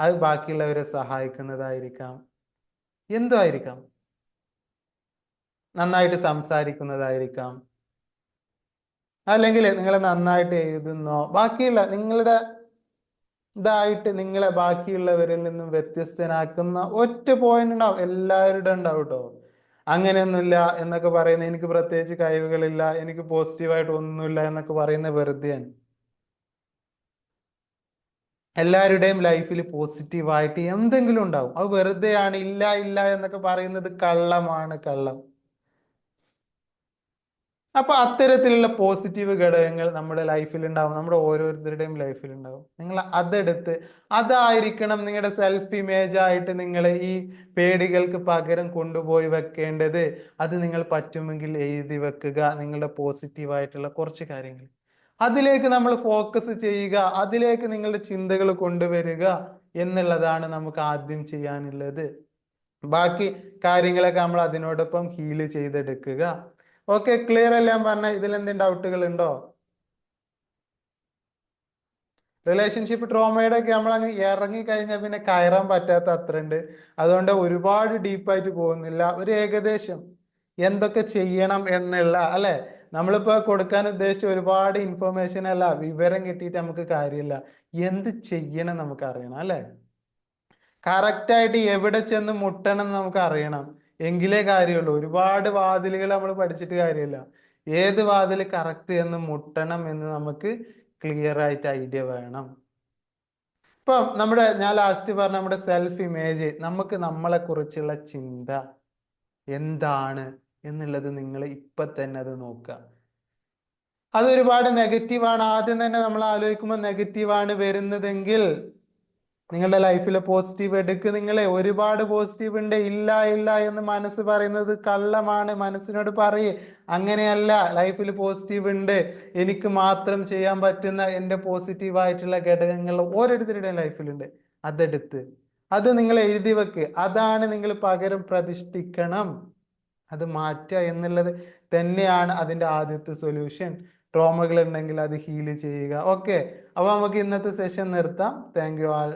അത് ബാക്കിയുള്ളവരെ സഹായിക്കുന്നതായിരിക്കാം. എന്തോ ആയിരിക്കാം. നന്നായിട്ട് സംസാരിക്കുന്നതായിരിക്കാം. അല്ലെങ്കിൽ നിങ്ങൾ നന്നായിട്ട് എഴുതുന്നോ ബാക്കിയുള്ള നിങ്ങളുടെ ഇതായിട്ട് നിങ്ങളെ ബാക്കിയുള്ളവരിൽ നിന്നും വ്യത്യസ്തനാക്കുന്ന ഒറ്റ പോയിന്റ് ഉണ്ടാവും. എല്ലാവരുടെ ഉണ്ടാവും കേട്ടോ അങ്ങനെയൊന്നുമില്ല എന്നൊക്കെ പറയുന്ന എനിക്ക് പ്രത്യേകിച്ച് കഴിവുകളില്ല എനിക്ക് പോസിറ്റീവായിട്ട് ഒന്നുമില്ല എന്നൊക്കെ പറയുന്ന വെറുതെയാണ്. എല്ലാവരുടെയും ലൈഫിൽ പോസിറ്റീവായിട്ട് എന്തെങ്കിലും ഉണ്ടാവും. അത് വെറുതെയാണ് ഇല്ല ഇല്ല എന്നൊക്കെ പറയുന്നത് കള്ളമാണ് കള്ളം. അപ്പൊ അത്തരത്തിലുള്ള പോസിറ്റീവ് ഘടകങ്ങൾ നമ്മുടെ ലൈഫിൽ ഉണ്ടാവും. നമ്മുടെ ഓരോരുത്തരുടെയും ലൈഫിൽ ഉണ്ടാവും. നിങ്ങൾ അതെടുത്ത് അതായിരിക്കണം നിങ്ങളുടെ സെൽഫ് ഇമേജ് ആയിട്ട് നിങ്ങൾ ഈ പേടികൾക്ക് പകരം കൊണ്ടുപോയി വെക്കേണ്ടത്. അത് നിങ്ങൾ പറ്റുമെങ്കിൽ എഴുതി വെക്കുക. നിങ്ങളുടെ പോസിറ്റീവ് ആയിട്ടുള്ള കുറച്ച് കാര്യങ്ങൾ. അതിലേക്ക് നമ്മൾ ഫോക്കസ് ചെയ്യുക. അതിലേക്ക് നിങ്ങളുടെ ചിന്തകൾ കൊണ്ടുവരിക എന്നുള്ളതാണ് നമുക്ക് ആദ്യം ചെയ്യാനുള്ളത്. ബാക്കി കാര്യങ്ങളൊക്കെ നമ്മൾ അതിനോടൊപ്പം ഹീൽ ചെയ്തെടുക്കുക. ഓക്കെ ക്ലിയർ അല്ല? ഞാൻ പറഞ്ഞ ഇതിൽ എന്തെങ്കിലും ഡൗട്ടുകൾ ഉണ്ടോ റിലേഷൻഷിപ്പ് ട്രോമയുടെ ഒക്കെ നമ്മൾ അങ്ങ് ഇറങ്ങി കഴിഞ്ഞാൽ പിന്നെ കയറാൻ പറ്റാത്ത അത്ര ഉണ്ട് അതുകൊണ്ട് ഒരുപാട് ഡീപ്പായിട്ട് പോകുന്നില്ല. ഒരു ഏകദേശം എന്തൊക്കെ ചെയ്യണം എന്നുള്ള അല്ലെ? നമ്മളിപ്പോ കൊടുക്കാൻ ഉദ്ദേശിച്ച ഒരുപാട് ഇൻഫർമേഷൻ അല്ല വിവരം കിട്ടിയിട്ട് നമുക്ക് കാര്യമില്ല. എന്ത് ചെയ്യണം നമുക്ക് അറിയണം അല്ലെ? കറക്റ്റായിട്ട് എവിടെ ചെന്ന് മുട്ടണം എന്ന് നമുക്ക് അറിയണം. എങ്കിലേ കാര്യമുള്ളൂ. ഒരുപാട് വാതിലുകൾ നമ്മൾ പഠിച്ചിട്ട് കാര്യമില്ല. ഏത് വാതിൽ കറക്റ്റ് എന്ന് മുട്ടണം എന്ന് നമുക്ക് ക്ലിയർ ആയിട്ട് ഐഡിയ വേണം. ഇപ്പം നമ്മുടെ ഞാൻ ലാസ്റ്റ് പറഞ്ഞ നമ്മുടെ സെൽഫ് ഇമേജ് നമുക്ക് നമ്മളെ കുറിച്ചുള്ള ചിന്ത എന്താണ് എന്നുള്ളത് നിങ്ങൾ ഇപ്പൊ തന്നെ അത് നോക്കുക. അത് ഒരുപാട് നെഗറ്റീവാണ് ആദ്യം തന്നെ നമ്മൾ ആലോചിക്കുമ്പോൾ നെഗറ്റീവാണ് വരുന്നതെങ്കിൽ നിങ്ങളുടെ ലൈഫിൽ പോസിറ്റീവ് എടുക്ക്. നിങ്ങളെ ഒരുപാട് പോസിറ്റീവ് ഉണ്ട്. ഇല്ല ഇല്ല എന്ന് മനസ്സ് പറയുന്നത് കള്ളമാണ്. മനസ്സിനോട് പറയേ. അങ്ങനെയല്ല. ലൈഫിൽ പോസിറ്റീവ് ഉണ്ട്. എനിക്ക് മാത്രം ചെയ്യാൻ പറ്റുന്ന എന്റെ പോസിറ്റീവ് ആയിട്ടുള്ള ഘടകങ്ങൾ ഓരോരുത്തരുടെയും ലൈഫിലുണ്ട് അതെടുത്ത്. അത് നിങ്ങൾ എഴുതി വെക്ക്. അതാണ് നിങ്ങൾ പകരം പ്രതിഷ്ഠിക്കണം. അത് മാറ്റുക എന്നുള്ളത് തന്നെയാണ് അതിന്റെ ആദ്യത്തെ സൊല്യൂഷൻ ട്രോമകൾ ഉണ്ടെങ്കിൽ അത് ഹീൽ ചെയ്യുക. ഓക്കെ അപ്പോൾ നമുക്ക് ഇന്നത്തെ സെഷൻ നിർത്താം. Thank you all